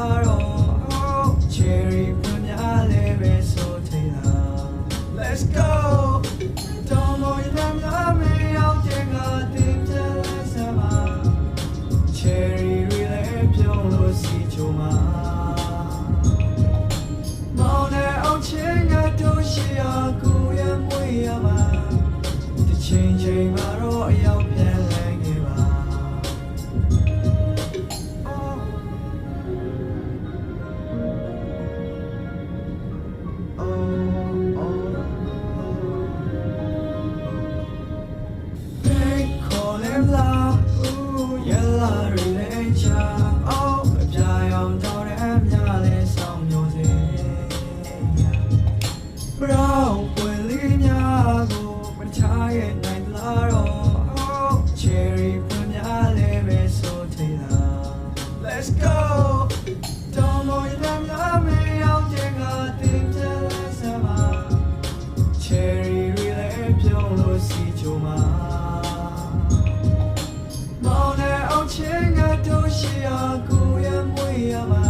တော့ cherry ပြများလေးပဲဆိုသေးတာ let's go တော့မော်ရမ်းများမင်းရောက်တဲ့ကတည်းကလဲစမ်းပါ cherry လေးပြောလို့စီချုံမှာ Let's go. Don't know you damn love me. I'm getting a thing to last summer. Cherry really pure, see you, man. ချင်းကတို့ရှိရာကိုရမွေရမှာ